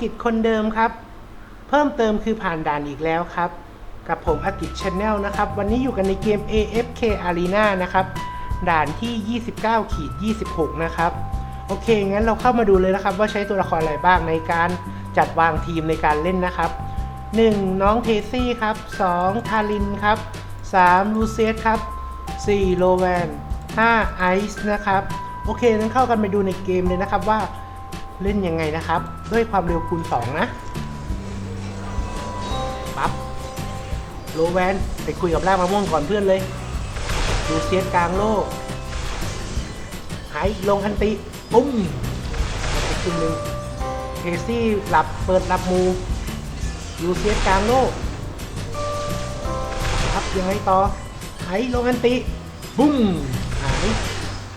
กิจคนเดิมครับ เพิ่มเติมคือผ่านด่านอีกแล้วครับ กับผมอากิจชาแนลนะครับ วันนี้อยู่กันในเกม AFK Arena นะครับ ด่านที่ 29ขีด26 นะครับ โอเค งั้นเราเข้ามาดูเลยนะครับ ว่าใช้ตัวละครอะไรบ้างในการจัดวางทีมในการเล่นนะครับ 1. น้องเทซี่ครับ 2. ทารินครับ 3. ลูเซียสครับ 4. โลแวน 5. ไอซ์นะครับ โอเคงั้นเข้ากันไปดูในเกมเลยนะครับว่า เล่นยังไงนะครับ ด้วยความเร็วคูณ 2 นะปั๊บโลแวนไปคุยกับล่างมะม่วงก่อนเพื่อนเลยลูเซียสกลางโลก หายลงอันติปุ้มอีกทีหนึ่งเทซี่หลับเปิดหลับมูยูเซียสกลางโลกครับยังไงต่อหายลงอันติปุ้มหาย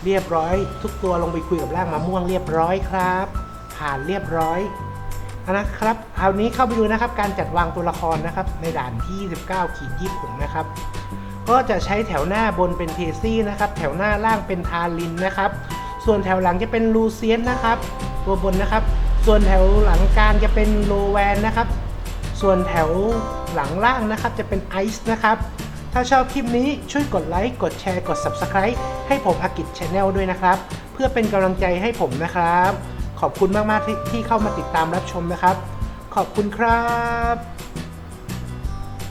เรียบร้อย ทุกตัวลงไปคุยกับร่างมะม่วงเรียบร้อยครับานเรียบร้อยนะครับคราวนี้เข้าไปดูนะครับการจัดวางตัวละครนะครับในด่านที่ 29ขีด26นะครับก็จะใช้แถวหน้าบนเป็นเทซี่นะครับ แถวหน้าล่างเป็นทารินนะครับ ส่วนแถวหลังจะเป็นลูเซียนนะครับ ตัวบนนะครับ ส่วนแถวหลังกลางจะเป็นโลแวนนะครับ ส่วนแถวหลังล่างนะครับจะเป็นไอซ์นะครับ ถ้าชอบคลิปนี้ช่วยกดไลค์กดแชร์กด Subscribe ให้ผมอากิจชาแนลด้วยนะครับ เพื่อเป็นกำลังใจให้ผมนะครับ ขอบคุณมากๆที่ที่เข้ามาติดตามรับชมนะครับ ขอบคุณครับ